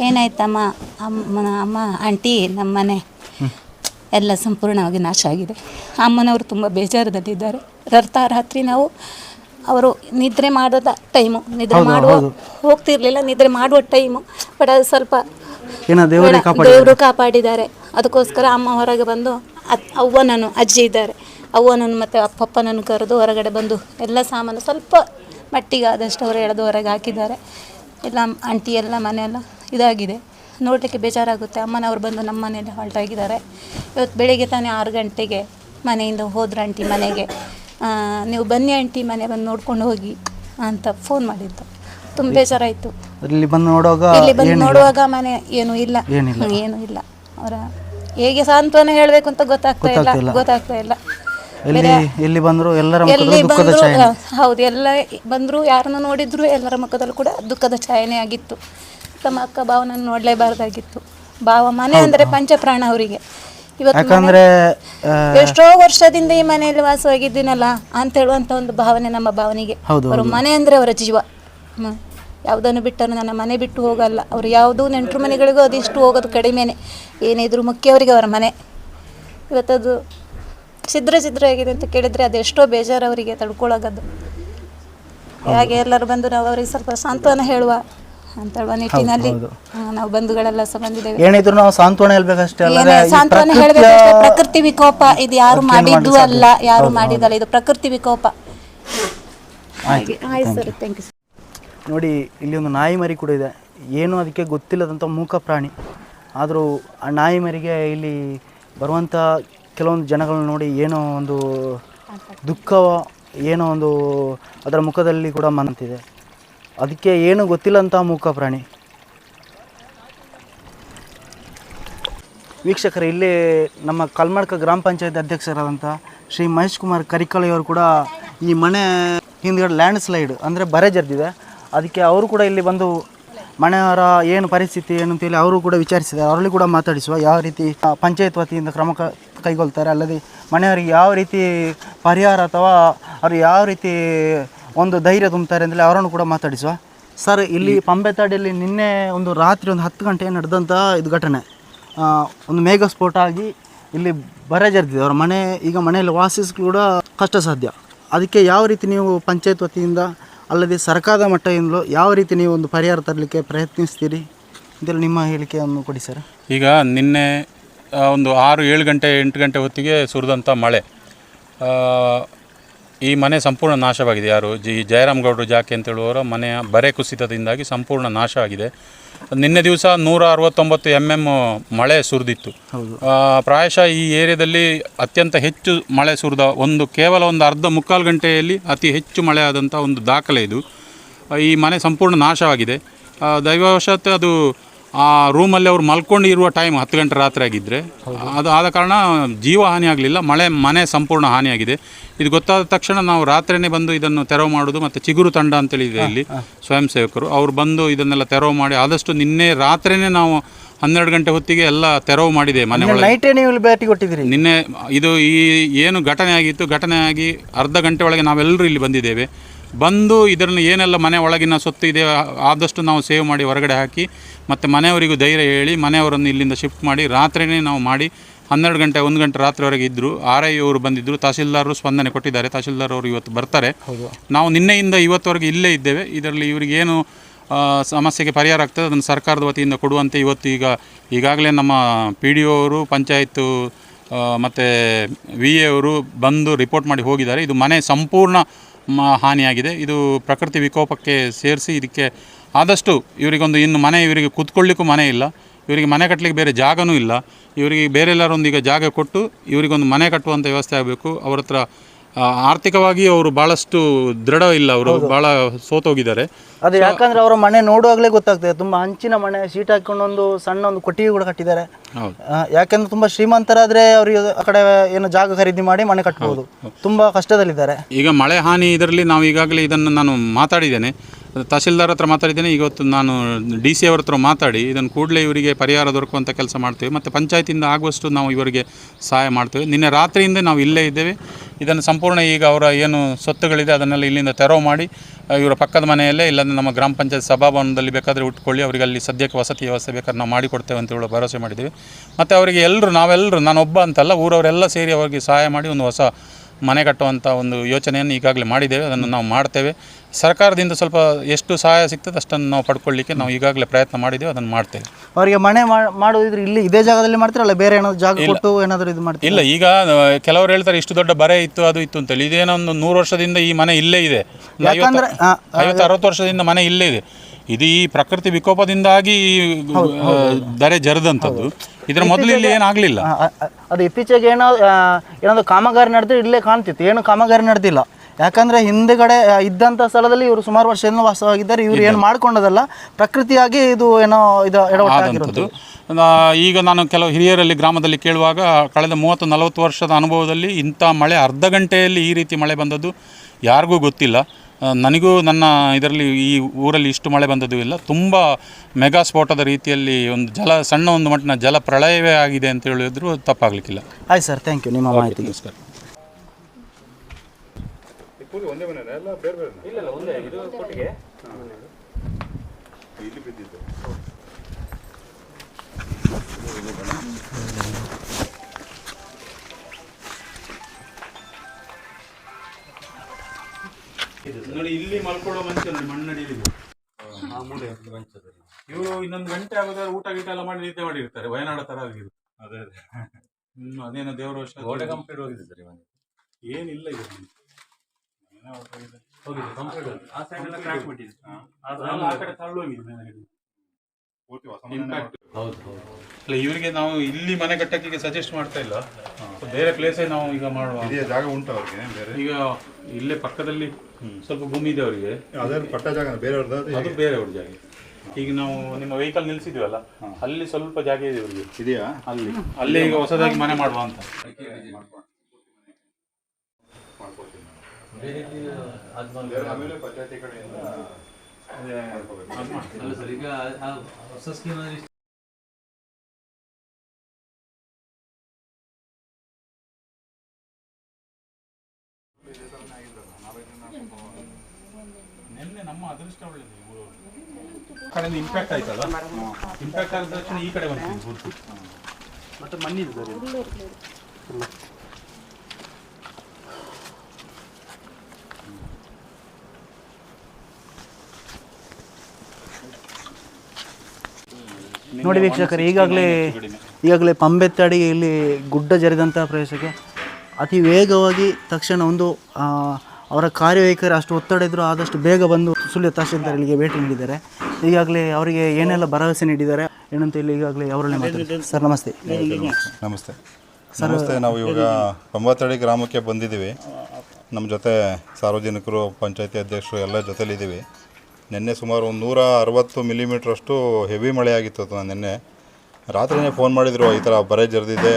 ಏನಾಯ್ತಮ್ಮ? ಅಮ್ಮ ಅಮ್ಮ ಆಂಟಿ ನಮ್ಮ ಮನೆ ಎಲ್ಲ ಸಂಪೂರ್ಣವಾಗಿ ನಾಶ ಆಗಿದೆ. ಅಮ್ಮನವರು ತುಂಬ ಬೇಜಾರದಲ್ಲಿದ್ದಾರೆ. ರಥ ರಾತ್ರಿ ನಾವು ಅವರು ನಿದ್ರೆ ಮಾಡೋದ ಟೈಮು. ನಿದ್ರೆ ಮಾಡುವ ಹೋಗ್ತಿರ್ಲಿಲ್ಲ ನಿದ್ರೆ ಮಾಡುವ ಟೈಮು. ಬಟ್ ಅದು ಸ್ವಲ್ಪ ಏನೋ ದೇವರೇ ಕಾಪಾಡಿದ್ದಾರೆ? ಅದಕ್ಕೋಸ್ಕರ ಅಮ್ಮ ಹೊರಗೆ ಬಂದು ಅತ್ ಅವ್ವನನ್ನು ಅಜ್ಜಿ ಇದ್ದಾರೆ. ಅವ್ವನನ್ನು ಮತ್ತು ಅಪ್ಪಪ್ಪನನ್ನು ಕರೆದು ಹೊರಗಡೆ ಬಂದು ಎಲ್ಲ ಸಾಮಾನು ಸ್ವಲ್ಪ ಮಟ್ಟಿಗೆ ಆದಷ್ಟು ಅವರು ಎಳೆದು ಹೊರಗೆ ಹಾಕಿದ್ದಾರೆ. ಎಲ್ಲ ಆಂಟಿ ಎಲ್ಲ ಮನೆಯೆಲ್ಲ ಇದಾಗಿದೆ. ನೋಡಲಿಕ್ಕೆ ಬೇಜಾರಾಗುತ್ತೆ. ಅಮ್ಮನವ್ರು ಬಂದು ನಮ್ಮ ಮನೆಯಲ್ಲಿ ಹಾಲ್ಟ್ ಆಗಿದ್ದಾರೆ ಇವತ್ತು ಬೆಳಿಗ್ಗೆ ತಾನೇ ಆರು ಗಂಟೆಗೆ ಮನೆಯಿಂದ ಹೋದ್ರ ಆಂಟಿ ಮನೆಗೆ. ನೀವು ಬನ್ನಿ ಆಂಟಿ ಮನೆ ಬಂದು ನೋಡ್ಕೊಂಡು ಹೋಗಿ ಅಂತ ಫೋನ್ ಮಾಡಿದ್ದು. ತುಂಬ ಬೇಜಾರಾಯಿತು. ಇಲ್ಲಿ ಬಂದು ನೋಡುವಾಗ ಇಲ್ಲಿ ಬಂದು ನೋಡುವಾಗ ಮನೆ ಏನು ಇಲ್ಲ. ಏನು ಇಲ್ಲ. ಅವರ ಹೇಗೆ ಸಾಂತ್ವನ ಹೇಳಬೇಕು ಅಂತ ಗೊತ್ತಾಗ್ತಾ ಇಲ್ಲ ಗೊತ್ತಾಗ್ತಾ ಇಲ್ಲ. ಎಲ್ಲಿ ಬಂದ್ರು ಎಲ್ಲರ ಎಲ್ಲಿ ಬಂದ್ರು ಹೌದು ಎಲ್ಲ ಬಂದ್ರು ಯಾರನ್ನು ನೋಡಿದ್ರು ಎಲ್ಲರ ಮುಖದಲ್ಲೂ ಕೂಡ ದುಃಖದ ಛಾಯನೆ ಆಗಿತ್ತು. ತಮ್ಮ ಅಕ್ಕ ಭಾವನನ್ನು ನೋಡಲೇಬಾರ್ದಾಗಿತ್ತು. ಭಾವ ಮನೆ ಅಂದ್ರೆ ಪಂಚಪ್ರಾಣ ಅವರಿಗೆ. ಇವತ್ತು ಯಾಕಂದ್ರೆ ಆ, ಎಷ್ಟೋ ವರ್ಷದಿಂದ ಈ ಮನೆಯಲ್ಲಿ ವಾಸವಾಗಿದ್ದೀನಲ್ಲ ಅಂತ ಹೇಳುವಂತ ಒಂದು ಭಾವನೆ ನಮ್ಮ ಭಾವನೆಗೆ. ಹೌದು, ಅವರು ಮನೆ ಅಂದ್ರೆ ಅವರ ಜೀವ. ಹ್ಮ್. ಯಾವುದನ್ನು ಬಿಟ್ಟರು ನನ್ನ ಮನೆ ಬಿಟ್ಟು ಹೋಗಲ್ಲ. ಅವ್ರು ಯಾವುದೂ ನೆಂಟರು ಮನೆಗಳಿಗೂ ಅದಿಷ್ಟು ಹೋಗೋದು ಕಡಿಮೆನೆ. ಏನಿದ್ರು ಮುಖ್ಯ ಅವರಿಗೆ ಅವರ ಮನೆ. ಇವತ್ತದು ಛಿದ್ರ ಛಿದ್ರ ಆಗಿದೆ ಅಂತ ಕೇಳಿದ್ರೆ ಅದೆಷ್ಟೋ ಬೇಜಾರು ಅವರಿಗೆ ತಡ್ಕೊಳ್ಳೋಗದು ಹಾಗೆ ಎಲ್ಲರೂ ಬಂದು ನಾವು ಅವರಿಗೆ ಸ್ವಲ್ಪ ಸಾಂತ್ವನ ಹೇಳುವ. ಅಂತ ಹೇಳುವ ನಿಟ್ಟಿನಲ್ಲಿ ನಾವು ಬಂಧುಗಳೆಲ್ಲ ಸಹ ಬಂದಿದ್ದೇವೆ. ಏನಿದ್ರು ನಾವು ಸಾಂತ್ವನ ಹೇಳ್ಬೇಕಷ್ಟೇ ಅಲ್ಲದೆ ಏನೇ ಈ ಸಾಂತ್ವನ ಪ್ರಕೃತಿಯ ಹೇಳ್ಬೇಕಷ್ಟೇ ಪ್ರಕೃತಿ ವಿಕೋಪ ಇದು ಯಾರು ಮಾಡಿದ್ದು ಅಲ್ಲ ಯಾರು ಮಾಡಿದಲ್ಲ ಇದು ಪ್ರಕೃತಿ ವಿಕೋಪ. ಹಾಗೆ ಆಯ್ತು ಸರ್ ಥ್ಯಾಂಕ್ ಯು ನೋಡಿ ಇಲ್ಲಿ ಒಂದು ನಾಯಿ ಮರಿ ಕೂಡ ಇದೆ. ಏನು ಅದಕ್ಕೆ ಗೊತ್ತಿಲ್ಲದಂತ ಮೂಕ ಪ್ರಾಣಿ. ಆದರೂ ಆ ನಾಯಿ ಮರಿಗೆ ಇಲ್ಲಿ ಬರುವಂತ ಕೆಲವೊಂದು ಜನಗಳನ್ನ ನೋಡಿ ಏನೋ ಒಂದು ದುಃಖ ಏನೋ ಒಂದು ಅದರ ಮುಖದಲ್ಲಿ ಕೂಡ ಮನಂತಿದೆ. ಅದಕ್ಕೆ ಏನು ಗೊತ್ತಿಲ್ಲಂಥ ಮೂಕ ಪ್ರಾಣಿ. ವೀಕ್ಷಕರು, ಇಲ್ಲಿ ನಮ್ಮ ಕಲ್ಮಡ್ಕ ಗ್ರಾಮ ಪಂಚಾಯತ್ ಅಧ್ಯಕ್ಷರಾದಂಥ ಶ್ರೀ ಮಹೇಶ್ ಕುಮಾರ್ ಕರಿಕಳಿಯವರು ಕೂಡ ಈ ಮನೆ ಹಿಂದ್ಗಡೆ ಲ್ಯಾಂಡ್ ಸ್ಲೈಡ್ ಅಂದರೆ ಬರೆ ಜರ್ದಿದೆ. ಅದಕ್ಕೆ ಅವರು ಕೂಡ ಇಲ್ಲಿ ಬಂದು ಮನೆಯವರ ಏನು ಪರಿಸ್ಥಿತಿ ಏನು ಅಂತೇಳಿ ಅವರು ಕೂಡ ವಿಚಾರಿಸಿದ್ದಾರೆ. ಅವರಲ್ಲಿ ಕೂಡ ಮಾತಾಡಿಸುವ ಯಾವ ರೀತಿ ಪಂಚಾಯತ್ ವತಿಯಿಂದ ಕ್ರಮ ಕೈಗೊಳ್ತಾರೆ, ಅಲ್ಲದೆ ಮನೆಯವರಿಗೆ ಯಾವ ರೀತಿ ಪರಿಹಾರ ಅಥವಾ ಅವರು ಯಾವ ರೀತಿ ಒಂದು ಧೈರ್ಯ ತುಂಬುತ್ತಾರೆ ಅಂದರೆ ಅವರನ್ನು ಕೂಡ ಮಾತಾಡಿಸುವ. ಸರ್ ಇಲ್ಲಿ ಪಂಬೆತಾಡಿಯಲ್ಲಿ ನಿನ್ನೆ ಒಂದು ರಾತ್ರಿ ಒಂದು ಹತ್ತು ಗಂಟೆ ನಡೆದಂಥ ಇದು ಘಟನೆ. ಒಂದು ಮೇಘ ಸ್ಫೋಟ ಆಗಿ ಇಲ್ಲಿ ಬರ ಜರ್ದಿದೆ. ಅವರ ಮನೆ ಈಗ ಮನೆಯಲ್ಲಿ ವಾಸಿಸ್ ಕೂಡ ಕಷ್ಟ ಸಾಧ್ಯ. ಅದಕ್ಕೆ ಯಾವ ರೀತಿ ನೀವು ಪಂಚಾಯತ್ ವತಿಯಿಂದ ಅಲ್ಲದೆ ಸರ್ಕಾರದ ಮಟ್ಟದಿಂದಲೂ ಯಾವ ರೀತಿ ನೀವು ಒಂದು ಪರಿಹಾರ ತರಲಿಕ್ಕೆ ಪ್ರಯತ್ನಿಸ್ತೀರಿ ಇದರಲ್ಲಿ ನಿಮ್ಮ ಹೇಳಿಕೆಯನ್ನು ಕೊಡಿ ಸರ್. ಈಗ ನಿನ್ನೆ ಒಂದು ಆರು ಏಳು ಗಂಟೆ ಎಂಟು ಗಂಟೆ ಹೊತ್ತಿಗೆ ಸುರಿದಂಥ ಮಳೆ. ಈ ಮನೆ ಸಂಪೂರ್ಣ ನಾಶವಾಗಿದೆ. ಯಾರು? ಜಿ ಜಯರಾಮ್ ಗೌಡರು ಜಾಕೆ ಅಂತ ಹೇಳುವವರ ಮನೆಯ ಬರೆ ಕುಸಿತದಿಂದಾಗಿ ಸಂಪೂರ್ಣ ನಾಶ ಆಗಿದೆ ನಿನ್ನೆ ದಿವಸ ನೂರ ಅರವತ್ತೊಂಬತ್ತು ಎಂ ಎಂ ಮಳೆ ಸುರಿದಿತ್ತು. ಪ್ರಾಯಶಃ ಈ ಏರಿಯಾದಲ್ಲಿ ಅತ್ಯಂತ ಹೆಚ್ಚು ಮಳೆ ಸುರಿದ ಒಂದು ಕೇವಲ ಒಂದು ಅರ್ಧ ಮುಕ್ಕಾಲು ಗಂಟೆಯಲ್ಲಿ ಅತಿ ಹೆಚ್ಚು ಮಳೆ ಆದಂಥ ಒಂದು ದಾಖಲೆ ಇದು. ಈ ಮನೆ ಸಂಪೂರ್ಣ ನಾಶವಾಗಿದೆ. ದೈವಶಾತ್ ದೈವವಶಾತ್ ಅದು ಆ ರೂಮಲ್ಲಿ ಅವ್ರು ಮಲ್ಕೊಂಡು ಇರುವ ಟೈಮ್ ಹತ್ತು ಗಂಟೆ ರಾತ್ರಿ ಆಗಿದ್ದರೆ ಅದು ಆದ ಕಾರಣ ಜೀವ ಹಾನಿ ಆಗಲಿಲ್ಲ ಮಳೆ ಮನೆ ಸಂಪೂರ್ಣ ಹಾನಿಯಾಗಿದೆ ಇದು ಗೊತ್ತಾದ ತಕ್ಷಣ ನಾವು ರಾತ್ರಿನೇ ಬಂದು ಇದನ್ನು ತೆರವು ಮಾಡೋದು ಮತ್ತು ಚಿಗುರು ತಂಡ ಅಂತೇಳಿದೆ ಇಲ್ಲಿ ಸ್ವಯಂ ಸೇವಕರು. ಅವ್ರು ಬಂದು ಇದನ್ನೆಲ್ಲ ತೆರವು ಮಾಡಿ ಆದಷ್ಟು ನಿನ್ನೆ ರಾತ್ರಿನೇ ನಾವು ಹನ್ನೆರಡು ಗಂಟೆ ಹೊತ್ತಿಗೆ ಎಲ್ಲ ತೆರವು ಮಾಡಿದೆ ಮನೆ ಒಳಗೆ. ನಿನ್ನೆ ಇದು ಈ ಏನು ಘಟನೆ ಆಗಿತ್ತು ಘಟನೆ ಆಗಿ ಅರ್ಧ ಗಂಟೆ ಒಳಗೆ ನಾವೆಲ್ಲರೂ ಇಲ್ಲಿ ಬಂದಿದ್ದೇವೆ. ಬಂದು ಇದರಲ್ಲಿ ಏನೆಲ್ಲ ಮನೆ ಒಳಗಿನ ಸೊತ್ತು ಇದೆ ಆದಷ್ಟು ನಾವು ಸೇವ್ ಮಾಡಿ ಹೊರಗಡೆ ಹಾಕಿ ಮತ್ತು ಮನೆಯವರಿಗೂ ಧೈರ್ಯ ಹೇಳಿ ಮನೆಯವರನ್ನು ಇಲ್ಲಿಂದ ಶಿಫ್ಟ್ ಮಾಡಿ ರಾತ್ರಿನೇ ನಾವು ಮಾಡಿ ಹನ್ನೆರಡು ಗಂಟೆ ಒಂದು ಗಂಟೆ ರಾತ್ರಿವರೆಗೆ ಇದ್ದರು ಆರ್ ಐ ಅವರು ಬಂದಿದ್ದರು ತಹಸೀಲ್ದಾರರು ಸ್ಪಂದನೆ ಕೊಟ್ಟಿದ್ದಾರೆ. ತಹಶೀಲ್ದಾರ್ ಅವರು ಇವತ್ತು ಬರ್ತಾರೆ. ನಾವು ನಿನ್ನೆಯಿಂದ ಇವತ್ತುವರೆಗೆ ಇಲ್ಲೇ ಇದ್ದೇವೆ. ಇದರಲ್ಲಿ ಇವರಿಗೇನು ಏನು ಸಮಸ್ಯೆಗೆ ಪರಿಹಾರ ಆಗ್ತದೆ ಅದನ್ನು ಸರ್ಕಾರದ ವತಿಯಿಂದ ಕೊಡುವಂತೆ ಇವತ್ತು ಈಗ ಈಗಾಗಲೇ ನಮ್ಮ ಪಿ ಡಿ ಒ ಅವರು ಪಂಚಾಯತು ಮತ್ತು ವಿ ಎ ಅವರು ಬಂದು ರಿಪೋರ್ಟ್ ಮಾಡಿ ಹೋಗಿದ್ದಾರೆ. ಇದು ಮನೆ ಸಂಪೂರ್ಣ ಹಾನಿಯಾಗಿದೆ. ಇದು ಪ್ರಕೃತಿ ವಿಕೋಪಕ್ಕೆ ಸೇರಿಸಿ ಇದಕ್ಕೆ ಆದಷ್ಟು ಇವರಿಗೊಂದು ಇನ್ನು ಮನೆ ಇವರಿಗೆ ಕೂತ್ಕೊಳ್ಳಿಕ್ಕೂ ಮನೆ ಇಲ್ಲ. ಇವರಿಗೆ ಮನೆ ಕಟ್ಟಲಿಕ್ಕೆ ಬೇರೆ ಜಾಗವೂ ಇಲ್ಲ. ಇವರಿಗೆ ಬೇರೆ ಎಲ್ಲರೊಂದು ಈಗ ಜಾಗ ಕೊಟ್ಟು ಇವರಿಗೊಂದು ಮನೆ ಕಟ್ಟುವಂಥ ವ್ಯವಸ್ಥೆ ಆಗಬೇಕು. ಅವ್ರ ಹತ್ರ ಆರ್ಥಿಕವಾಗಿ ಅವರು ಬಹಳಷ್ಟು ದೃಢ ಇಲ್ಲ ಅವರು ಬಹಳ ಸೋತೋಗಿದ್ದಾರೆ. ಅದು ಯಾಕಂದ್ರೆ ಅವರ ಮನೆ ನೋಡುವಾಗಲೇ ಗೊತ್ತಾಗ್ತದೆ ತುಂಬಾ ಹಂಚಿನ ಮನೆ ಶೀಟ್ ಹಾಕೊಂಡು ಒಂದು ಸಣ್ಣ ಒಂದು ಕೊಟ್ಟಿಗೆ ಕೂಡ ಕಟ್ಟಿದ್ದಾರೆ. ಹೌದು. ಆ, ಯಾಕೆಂದ್ರೆ ತುಂಬಾ ಶ್ರೀಮಂತರಾದ್ರೆ ಅವರಿಗೆ ಆ ಕಡೆ ಏನು ಜಾಗ ಖರೀದಿ ಮಾಡಿ ಮನೆ ಕಟ್ಟಬಹುದು ತುಂಬಾ ಕಷ್ಟದಲ್ಲಿದ್ದಾರೆ. ಈಗ ಮಳೆ ಹಾನಿ ಇದರಲ್ಲಿ ನಾವು ಈಗಾಗಲೇ ಇದನ್ನು ನಾನು ಮಾತಾಡಿದ್ದೇನೆ. ತಹಸೀಲ್ದಾರ್ ಹತ್ರ ಮಾತಾಡಿದ್ದೇನೆ. ಇವತ್ತು ನಾನು ಡಿ ಸಿ ಅವ್ರ ಹತ್ರ ಮಾತಾಡಿ ಇದನ್ನು ಕೂಡಲೇ ಇವರಿಗೆ ಪರಿಹಾರ ದೊರಕುವಂಥ ಕೆಲಸ ಮಾಡ್ತೇವೆ. ಮತ್ತು ಪಂಚಾಯತಿಯಿಂದ ಆಗುವಷ್ಟು ನಾವು ಇವರಿಗೆ ಸಹಾಯ ಮಾಡ್ತೇವೆ. ನಿನ್ನೆ ರಾತ್ರಿಯಿಂದ ನಾವು ಇಲ್ಲೇ ಇದ್ದೇವೆ. ಇದನ್ನು ಸಂಪೂರ್ಣ ಈಗ ಅವರ ಏನು ಸ್ವತ್ತುಗಳಿದೆ, ಅದನ್ನೆಲ್ಲ ಇಲ್ಲಿಂದ ತೆರವು ಮಾಡಿ ಇವರ ಪಕ್ಕದ ಮನೆಯಲ್ಲೇ ಇಲ್ಲಾಂದರೆ ನಮ್ಮ ಗ್ರಾಮ ಪಂಚಾಯತ್ ಸಭಾಭವನದಲ್ಲಿ ಬೇಕಾದರೆ ಉಟ್ಕೊಳ್ಳಿ. ಅವರಿಗೆ ಅಲ್ಲಿ ಸದ್ಯಕ್ಕೆ ವಸತಿ ವ್ಯವಸ್ಥೆ ಬೇಕಾದ್ರೆ ನಾವು ಮಾಡಿಕೊಡ್ತೇವೆ ಅಂತ ಹೇಳೋ ಭರವಸೆ ಮಾಡಿದ್ದೀವಿ. ಮತ್ತು ಅವರಿಗೆ ಎಲ್ಲರೂ ನಾವೆಲ್ಲರೂ ನಾನೊಬ್ಬ ಅಂತಲ್ಲ, ಊರವರೆಲ್ಲ ಸೇರಿ ಅವರಿಗೆ ಸಹಾಯ ಮಾಡಿ ಒಂದು ಹೊಸ ಮನೆ ಕಟ್ಟುವಂಥ ಒಂದು ಯೋಚನೆಯನ್ನು ಈಗಾಗಲೇ ಮಾಡಿದ್ದೇವೆ. ಅದನ್ನು ನಾವು ಮಾಡ್ತೇವೆ. ಸರ್ಕಾರದಿಂದ ಸ್ವಲ್ಪ ಎಷ್ಟು ಸಹಾಯ ಸಿಗ್ತದೆ ಅಷ್ಟನ್ನು ನಾವು ಪಡ್ಕೊಳ್ಳಿಕ್ಕೆ ನಾವು ಈಗಾಗಲೇ ಪ್ರಯತ್ನ ಮಾಡಿದ್ದೇವೆ. ಅದನ್ನು ಮಾಡ್ತೇವೆ. ಅವರಿಗೆ ಮನೆ ಮಾಡುವುದ್ರೆ ಮಾಡೋದಿದ್ರೆ ಇಲ್ಲಿ ಇದೇ ಜಾಗದಲ್ಲಿ ಮಾಡ್ತೀರಾ ಅಲ್ಲ ಬೇರೆ ಏನಾದ್ರು ಜಾಗ ಕೊಟ್ಟು ಏನಾದರೂ ಇದು ಮಾಡ್ತೀರಾ? ಇಲ್ಲ ಈಗ ಕೆಲವರು ಹೇಳ್ತಾರೆ ಇಷ್ಟು ದೊಡ್ಡ ಬರೆ ಇತ್ತು ಅದು ಇತ್ತು ಅಂತೇಳಿ. ಇದೇನೋ ಒಂದು ನೂರು ವರ್ಷದಿಂದ ಈ ಮನೆ ಇಲ್ಲೇ ಇದೆ. ಯಾಕಂದ್ರೆ, ಐವತ್ತು- ಅರವತ್ತು ವರ್ಷದಿಂದ ಮನೆ ಇಲ್ಲೇ ಇದೆ. ಇದು ಈ ಪ್ರಕೃತಿ ವಿಕೋಪದಿಂದಾಗಿ ದರೆ ಜರದಂಥದ್ದು. ಇದರ ಮೊದಲು ಇಲ್ಲಿ ಏನಾಗಲಿಲ್ಲ ಅದು ಇತ್ತೀಚೆಗೆ ಏನೋ ಏನಾದ್ರು ಕಾಮಗಾರಿ ನಡೆದ್ರೆ ಇಲ್ಲೇ ಕಾಣ್ತಿತ್ತು. ಏನು ಕಾಮಗಾರಿ ನಡೆದಿಲ್ಲ. ಯಾಕಂದ್ರೆ ಹಿಂದೆಗಡೆ ಇದ್ದಂತ ಇದ್ದಂಥ ಸ್ಥಳದಲ್ಲಿ ಇವರು ಸುಮಾರು ವರ್ಷದಿಂದ ವಾಸವಾಗಿದ್ದಾರೆ. ಇವರು ಏನು ಮಾಡ್ಕೊಂಡದಲ್ಲ ಪ್ರಕೃತಿಯಾಗಿ ಇದು ಏನೋ ಇದು ಎಡವಟ್ಟಾಗಿರೋದು. ಈಗ ನಾನು ಕೆಲವು ಹಿರಿಯರಲ್ಲಿ ಗ್ರಾಮದಲ್ಲಿ ಕೇಳುವಾಗ ಕಳೆದ ಮೂವತ್ತು ನಲವತ್ತು ವರ್ಷದ ಅನುಭವದಲ್ಲಿ ಇಂಥ ಮಳೆ ಅರ್ಧ ಗಂಟೆಯಲ್ಲಿ ಈ ರೀತಿ ಮಳೆ ಬಂದದ್ದು ಯಾರಿಗೂ ಗೊತ್ತಿಲ್ಲ. ನನಗೂ ನನ್ನ ಇದರಲ್ಲಿ ಈ ಊರಲ್ಲಿ ಇಷ್ಟು ಮಳೆ ಬಂದದ್ದು ಇಲ್ಲ. ತುಂಬ ಮೆಗಾ ಸ್ಫೋಟದ ರೀತಿಯಲ್ಲಿ ಒಂದು ಜಲ ಸಣ್ಣ ಒಂದು ಮಟ್ಟಿನ ಜಲ ಪ್ರಳಯವೇ ಆಗಿದೆ ಅಂತ ಹೇಳಿದ್ರು ತಪ್ಪಾಗಲಿಕ್ಕಿಲ್ಲ. ಆಯ್ತು ಸರ್ ಥ್ಯಾಂಕ್ ಯು ನಿಮ್ಮ ಮಾಹಿತಿ. ನಮಸ್ಕಾರ. ನೋಡಿ ಇಲ್ಲಿ ಮಲ್ಕೊಳ್ಳೋ ಮಂಚ ನೋಡಿ ಮಣ್ಣಡಿಲಿದೆ ಇವರು ಇನ್ನೊಂದು ಗಂಟೆ ಆಗೋದ್ರೆ ಊಟ ಗೀಟ ಎಲ್ಲ ಮಾಡಿ ನಿದ್ದೆ ಮಾಡಿರ್ತಾರೆ. ವಯನಾಡ ತರ ಆಗಿರುತ್ತೆ ಅದೇ ಅದೇ. ಹ್ಮ್ ಅದೇನೋ ದೇವರ ವರ್ಷ ಗೋಡೆ ಕಂಪ್ಲೀಟ್ ಹೋಗಿದೆ ಸರ್ ಏನಿಲ್ಲ ಇದು ಹೋಗಿದೆ ಕಂಪ್ಲೀಟ್ ಆ ಸೈಡ್ ಎಲ್ಲ ಕ್ರಾಕ್ ಬಿಟ್ಟಿದೆ. ಆ ಕಡೆ ತಳ್ಳು ಹೋಗಿದೆ ಮೇಲ್ಗಡೆ. Impact. ಅಲ್ಲ ಇವರಿಗೆ ನಾವು ಇಲ್ಲಿ ಮನೆ ಕಟ್ಟಕ್ಕೆ ಸಜೆಸ್ಟ್ ಮಾಡ್ತಾ ಇಲ್ಲ. ಬೇರೆ ಪ್ಲೇಸೇ ನಾವು ಈಗ ಮಾಡುವ ಜಾಗ ಉಂಟು ಅವ್ರಿಗೆ ಬೇರೆ? ಈಗ ಇಲ್ಲೇ ಪಕ್ಕದಲ್ಲಿ ಸ್ವಲ್ಪ ಭೂಮಿ ಇದೆ ಅವರಿಗೆ. ಅದರ ಪಟ್ಟ ಜಾಗ ಬೇರೆಯವ್ರದ್ದು ಅದು ಬೇರೆ ಅವ್ರ ಜಾಗ. ಈಗ ನಾವು ನಿಮ್ಮ ವೆಹಿಕಲ್ ನಿಲ್ಸಿದೀವಲ್ಲ ಅಲ್ಲಿ ಸ್ವಲ್ಪ ಜಾಗ ಇದೆ ಅವರಿಗೆ ಇದೆಯಾ? ಅಲ್ಲಿ. ಅಲ್ಲೇ ಈಗ ಹೊಸದಾಗಿ ಮನೆ ಮಾಡುವ ಅಂತ. ಆಮೇಲೆ ಪಂಚಾಯತಿ ಕಡೆಯಿಂದ ಊರು ಕಡೆಯಿಂದ ಇಂಪ್ಯಾಕ್ಟ್ ಆಯ್ತಲ್ಲ? ಇಂಪ್ಯಾಕ್ಟ್ ಆದ ತಕ್ಷಣ ಈ ಕಡೆ ಬಂತು ಪೂರ್ತಿ ಮತ್ತೆ ಮಣ್ಣಿದೆ ಸರ್. ನೋಡಿ ವೀಕ್ಷಕರು ಈಗಾಗಲೇ ಈಗಾಗಲೇ ಪಂಬೆತ್ತಡಿ ಇಲ್ಲಿ ಗುಡ್ಡ ಜರಿದಂತಹ ಪ್ರದೇಶಕ್ಕೆ ಅತಿ ವೇಗವಾಗಿ ತಕ್ಷಣ ಒಂದು ಅವರ ಕಾರ್ಯವೈಖರಿ ಅಷ್ಟು ಒತ್ತಡ ಇದ್ರು ಆದಷ್ಟು ಬೇಗ ಬಂದು ಸುಳ್ಯ ತಹಶೀಲ್ದಾರ್ ಇಲ್ಲಿಗೆ ಭೇಟಿ ನೀಡಿದ್ದಾರೆ. ಈಗಾಗಲೇ ಅವರಿಗೆ ಏನೆಲ್ಲ ಭರವಸೆ ನೀಡಿದ್ದಾರೆ? ಏನಂತ ಇಲ್ಲಿ ಈಗಾಗಲೇ ಅವರಲ್ಲೇ ಮಾತಾಡ್ತಾರೆ ಸರ್ ನಮಸ್ತೆ. ನಮಸ್ತೆ. ನಮಸ್ತೆ. ನಾವು ಇವಾಗ ಒಂಬತ್ತಡಿ ಗ್ರಾಮಕ್ಕೆ ಬಂದಿದ್ದೀವಿ. ನಮ್ಮ ಜೊತೆ ಸಾರ್ವಜನಿಕರು ಪಂಚಾಯತಿ ಅಧ್ಯಕ್ಷರು ಎಲ್ಲ ಜೊತೆಲಿದ್ದೀವಿ. ನಿನ್ನೆ ಸುಮಾರು ಒಂದು ನೂರ ಅರವತ್ತು ಮಿಲಿಮೀಟ್ರಷ್ಟು ಹೆವಿ ಮಳೆ ಆಗಿತ್ತು ನಾನು ನಿನ್ನೆ. ರಾತ್ರಿನೇ ಫೋನ್ ಮಾಡಿದರು ಈ ಥರ ಬರೆ ಜರಿದಿದೆ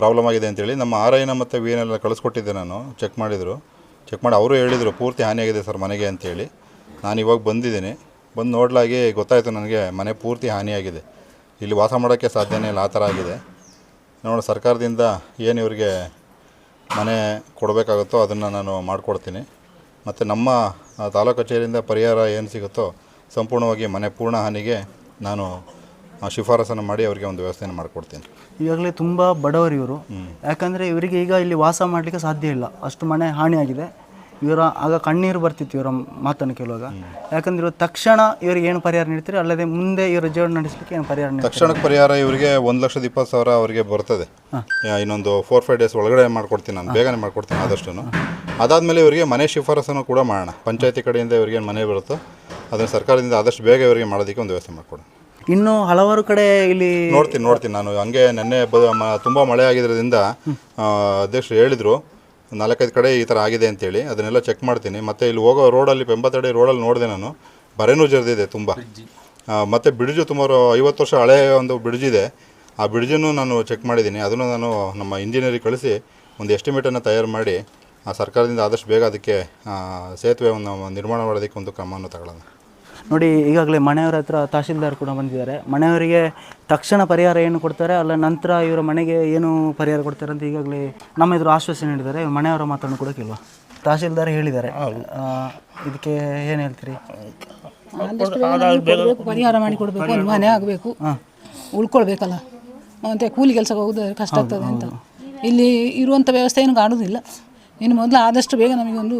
ಪ್ರಾಬ್ಲಮ್ ಆಗಿದೆ ಅಂತೇಳಿ ನಮ್ಮ ಆರ್ ಐನ ಮತ್ತು ವಿ ಎಲ್ಲ ಕಳಿಸ್ಕೊಟ್ಟಿದ್ದೆ ನಾನು. ಚೆಕ್ ಮಾಡಿದರು. ಚೆಕ್ ಮಾಡಿ ಅವರು ಹೇಳಿದರು ಪೂರ್ತಿ ಹಾನಿಯಾಗಿದೆ ಸರ್ ಮನೆಗೆ ಅಂತೇಳಿ ನಾನು ಇವಾಗ ಬಂದಿದ್ದೀನಿ. ಬಂದು ನೋಡ್ಲಾಗಿ ಗೊತ್ತಾಯಿತು ನನಗೆ ಮನೆ ಪೂರ್ತಿ ಹಾನಿಯಾಗಿದೆ. ಇಲ್ಲಿ ವಾಸ ಮಾಡೋಕ್ಕೆ ಸಾಧ್ಯನೇ ಇಲ್ಲ ಆ ಥರ ಆಗಿದೆ. ನೋಡಿ ಸರ್ಕಾರದಿಂದ ಏನು ಇವರಿಗೆ ಮನೆ ಕೊಡಬೇಕಾಗುತ್ತೋ ಅದನ್ನು ನಾನು ಮಾಡಿಕೊಡ್ತೀನಿ. ಮತ್ತು ನಮ್ಮ ತಾಲೂಕು ಕಚೇರಿಯಿಂದ ಪರಿಹಾರ ಏನು ಸಿಗುತ್ತೋ ಸಂಪೂರ್ಣವಾಗಿ ಮನೆ ಪೂರ್ಣ ಹಾನಿಗೆ ನಾನು ಶಿಫಾರಸನ್ನು ಮಾಡಿ ಅವರಿಗೆ ಒಂದು ವ್ಯವಸ್ಥೆಯನ್ನು ಮಾಡಿಕೊಡ್ತೀನಿ. ಈಗಾಗಲೇ ತುಂಬ ಬಡವರು ಇವರು ಯಾಕಂದರೆ ಇವರಿಗೆ ಈಗ ಇಲ್ಲಿ ವಾಸ ಮಾಡಲಿಕ್ಕೆ ಸಾಧ್ಯ ಇಲ್ಲ. ಅಷ್ಟು ಮನೆ ಹಾನಿಯಾಗಿದೆ. ಇವರ ಆಗ ಕಣ್ಣೀರು ಬರ್ತಿತ್ತು ಇವರ ಮಾತನ್ನು ಕೇಳುವಾಗ. ಯಾಕಂದ್ರೆ ಇವರು ತಕ್ಷಣ ಇವರಿಗೆ ಏನು ಪರಿಹಾರ ನೀಡ್ತೀರಿ ಅಲ್ಲದೆ ಮುಂದೆ ಇವರ ಜೀವನ ನಡೆಸಲಿಕ್ಕೆ ಏನು ಪರಿಹಾರ ನೀಡ್ತೀರಿ? ತಕ್ಷಣಕ್ಕೆ ಪರಿಹಾರ ಇವರಿಗೆ ಒಂದು ಲಕ್ಷದ ಇಪ್ಪತ್ತು ಸಾವಿರ ಅವರಿಗೆ ಬರ್ತದೆ. ಯಾ, ಇನ್ನೊಂದು ಫೋರ್ ಫೈವ್ ಡೇಸ್ ಒಳಗಡೆ ಮಾಡ್ಕೊಡ್ತೀನಿ ನಾನು ಬೇಗನೆ ಮಾಡ್ಕೊಡ್ತೀನಿ ಆದಷ್ಟು ಅದಾದಮೇಲೆ ಇವರಿಗೆ ಮನೆ ಶಿಫಾರಸನ್ನು ಕೂಡ ಮಾಡೋಣ. ಪಂಚಾಯತಿ ಕಡೆಯಿಂದ ಇವರಿಗೆ ಏನು ಮನೆ ಬರುತ್ತೋ. ಅದನ್ನು ಸರ್ಕಾರದಿಂದ ಆದಷ್ಟು ಬೇಗ ಇವರಿಗೆ ಮಾಡೋದಕ್ಕೆ ಒಂದು ವ್ಯವಸ್ಥೆ ಮಾಡಿಕೊಡೋಣ. ಇನ್ನು ಹಲವಾರು ಕಡೆ ಇಲ್ಲಿ ನೋಡ್ತೀನಿ ನೋಡ್ತೀನಿ ನಾನು. ಹಂಗೆ ನೆನ್ನೆ ಬ ಮ- ತುಂಬ ಮಳೆ ಆಗಿರೋದ್ರಿಂದ ಅಧ್ಯಕ್ಷರು ಹೇಳಿದರು ನಾಲ್ಕೈದು ಕಡೆ ಈ ಥರ ಆಗಿದೆ ಅಂತೇಳಿ ಅದನ್ನೆಲ್ಲ ಚೆಕ್ ಮಾಡ್ತೀನಿ. ಮತ್ತು ಇಲ್ಲಿ ಹೋಗೋ ರೋಡಲ್ಲಿ ಪೆಂಬತ್ತಡಿ ರೋಡಲ್ಲಿ ನೋಡಿದೆ ನಾನು. ಬರೆನೂ ಜರಿದಿದೆ ತುಂಬ. ಮತ್ತು ಬ್ರಿಡ್ಜು ಸುಮಾರು ಐವತ್ತು ವರ್ಷ ಹಳೆಯ ಒಂದು ಬ್ರಿಡ್ಜ್ ಇದೆ. ಆ ಬ್ರಿಡ್ಜನ್ನು ನಾನು ಚೆಕ್ ಮಾಡಿದ್ದೀನಿ. ಅದನ್ನು ನಾನು ನಮ್ಮ ಇಂಜಿನಿಯರಿಗೆ ಕಳಿಸಿ ಒಂದು ಎಸ್ಟಿಮೇಟನ್ನು ತಯಾರು ಮಾಡಿ ಆ ಸರ್ಕಾರದಿಂದ ಆದಷ್ಟು ಬೇಗ ಅದಕ್ಕೆ ಸೇತುವೆ ಒಂದು ನಿರ್ಮಾಣ ಮಾಡೋದಕ್ಕೆ ಒಂದು ಕ್ರಮವನ್ನು ತಗೊಳ್ಳೋಣ. ನೋಡಿ ಈಗಾಗಲೇ ಮನೆಯವರ ಹತ್ರ ತಹಶೀಲ್ದಾರ್ ಕೂಡ ಬಂದಿದ್ದಾರೆ. ಮನೆಯವರಿಗೆ ತಕ್ಷಣ ಪರಿಹಾರ ಏನು ಕೊಡ್ತಾರೆ ಅಲ್ಲ ನಂತರ ಇವರ ಮನೆಗೆ ಏನು ಪರಿಹಾರ ಕೊಡ್ತಾರೆ ಅಂತ ಈಗಾಗಲೇ ನಮ್ಮ ಎದುರು ಆಶ್ವಾಸನೆ ನೀಡಿದ್ದಾರೆ. ಇವ್ರ ಮನೆಯವರ ಮಾತನ್ನು ಕೂಡ ಕೇಳುವ. ತಹಶೀಲ್ದಾರ್ ಹೇಳಿದ್ದಾರೆ. ಇದಕ್ಕೆ ಏನು ಹೇಳ್ತೀರಿ? ಪರಿಹಾರ ಮಾಡಿ ಕೊಡಬೇಕು ಒಂದು ಮನೆ ಆಗಬೇಕು. ಉಳ್ಕೊಳ್ಬೇಕಲ್ಲ. ಮತ್ತು ಕೂಲಿ ಕೆಲಸಕ್ಕೆ ಹೋಗೋದು ಕಷ್ಟ ಆಗ್ತದೆ ಅಂತ. ಇಲ್ಲಿ ಇರುವಂಥ ವ್ಯವಸ್ಥೆ ಏನು ಕಾಣೋದಿಲ್ಲ ಇನ್ನು ಮೊದಲು ಆದಷ್ಟು ಬೇಗ ನಮಗೆ ಒಂದು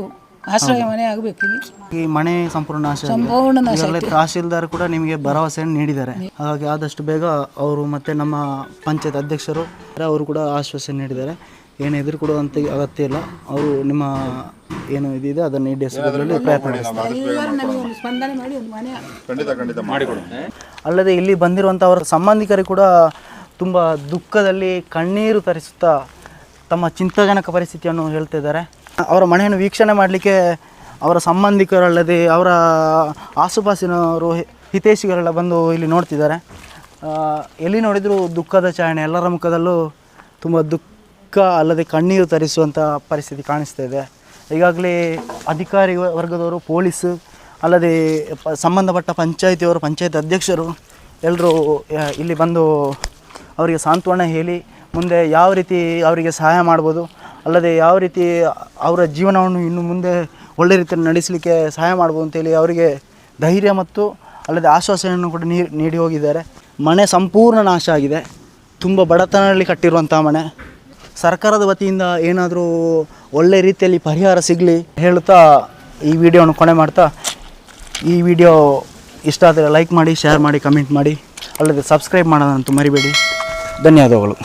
ಆಶ್ರಯ ಮನೆ ಆಗಬೇಕು ಇಲ್ಲಿ. ಈ ಮನೆ ಸಂಪೂರ್ಣ ನಾಶ ಆಗಿದೆ. ಸಂಪೂರ್ಣ ನಾಶ ಈಗಾಗಲೇ ತಹಶೀಲ್ದಾರ್ ಕೂಡ ನಿಮಗೆ ಭರವಸೆಯನ್ನು ನೀಡಿದ್ದಾರೆ. ಹಾಗಾಗಿ ಆದಷ್ಟು ಬೇಗ ಅವರು ಮತ್ತೆ ನಮ್ಮ ಪಂಚಾಯತ್ ಅಧ್ಯಕ್ಷರು ಅವರು ಕೂಡ ಆಶ್ವಾಸನೆ ನೀಡಿದ್ದಾರೆ. ಏನು ಎದುರು ಕೊಡುವಂತ ಅಗತ್ಯ ಇಲ್ಲ. ಅವರು ನಿಮ್ಮ ಏನು ಇದಿದೆ ಅದನ್ನು ಈಡೇರಿಸುವುದರಲ್ಲಿ ಪ್ರಯತ್ನ ನಡೆಸ್ತಾರೆ ಎಲ್ಲರೂ ನಮಗೆ ಒಂದು ಸ್ಪಂದನೆ ಮಾಡಿ ಒಂದು ಮನೆ ಖಂಡಿತ ಖಂಡಿತ ಮಾಡಿಕೊಡು ಅಲ್ಲದೆ ಇಲ್ಲಿ ಬಂದಿರುವಂಥ ಅವರ ಸಂಬಂಧಿಕರು ಕೂಡ ತುಂಬ ದುಃಖದಲ್ಲಿ ಕಣ್ಣೀರು ತರಿಸುತ್ತಾ ತಮ್ಮ ಚಿಂತಾಜನಕ ಪರಿಸ್ಥಿತಿಯನ್ನು ಹೇಳ್ತಿದ್ದಾರೆ ಅವರ ಮನೆಯನ್ನು ವೀಕ್ಷಣೆ ಮಾಡಲಿಕ್ಕೆ ಅವರ ಸಂಬಂಧಿಕರಲ್ಲದೆ ಅವರ ಆಸುಪಾಸಿನವರು ಹಿತೈಷಿಗಳೆಲ್ಲ ಬಂದು ಇಲ್ಲಿ ನೋಡ್ತಿದ್ದಾರೆ. ಎಲ್ಲಿ ನೋಡಿದರೂ ದುಃಖದ ಚಾಯಣೆ ಎಲ್ಲರ ಮುಖದಲ್ಲೂ ತುಂಬ ದುಃಖ ಅಲ್ಲದೆ ಕಣ್ಣೀರು ತರಿಸುವಂಥ ಪರಿಸ್ಥಿತಿ ಕಾಣಿಸ್ತಾ ಇದೆ. ಈಗಾಗಲೇ ಅಧಿಕಾರಿ ವರ್ಗದವರು, ಪೊಲೀಸ್ ಅಲ್ಲದೆ ಸಂಬಂಧಪಟ್ಟ ಪಂಚಾಯಿತಿಯವರು, ಪಂಚಾಯತ್ ಅಧ್ಯಕ್ಷರು ಎಲ್ಲರೂ ಇಲ್ಲಿ ಬಂದು ಅವರಿಗೆ ಸಾಂತ್ವನ ಹೇಳಿ ಮುಂದೆ ಯಾವ ರೀತಿ ಅವರಿಗೆ ಸಹಾಯ ಮಾಡ್ಬೋದು ಅಲ್ಲದೆ ಯಾವ ರೀತಿ ಅವರ ಜೀವನವನ್ನು ಇನ್ನು ಮುಂದೆ ಒಳ್ಳೆ ರೀತಿಯಲ್ಲಿ ನಡೆಸಲಿಕ್ಕೆ ಸಹಾಯ ಮಾಡ್ಬೋದು ಅಂತೇಳಿ ಅವರಿಗೆ ಧೈರ್ಯ ಮತ್ತು ಅಲ್ಲದೆ ಆಶ್ವಾಸನೆಯನ್ನು ಕೂಡ ನೀಡಿ ಹೋಗಿದ್ದಾರೆ. ಮನೆ ಸಂಪೂರ್ಣ ನಾಶ ಆಗಿದೆ. ತುಂಬ ಬಡತನದಲ್ಲಿ ಕಟ್ಟಿರುವಂಥ ಮನೆ. ಸರ್ಕಾರದ ವತಿಯಿಂದ ಏನಾದರೂ ಒಳ್ಳೆ ರೀತಿಯಲ್ಲಿ ಪರಿಹಾರ ಸಿಗಲಿ ಹೇಳ್ತಾ ಈ ವಿಡಿಯೋವನ್ನು ಕೊನೆ ಮಾಡ್ತಾ, ಈ ವಿಡಿಯೋ ಇಷ್ಟ ಆದರೆ ಲೈಕ್ ಮಾಡಿ ಶೇರ್ ಮಾಡಿ ಕಮೆಂಟ್ ಮಾಡಿ. ಅಲ್ಲದೆ ಸಬ್ಸ್ಕ್ರೈಬ್ ಮಾಡೋದಂತೂ ಮರಿಬೇಡಿ. ಧನ್ಯವಾದಗಳು.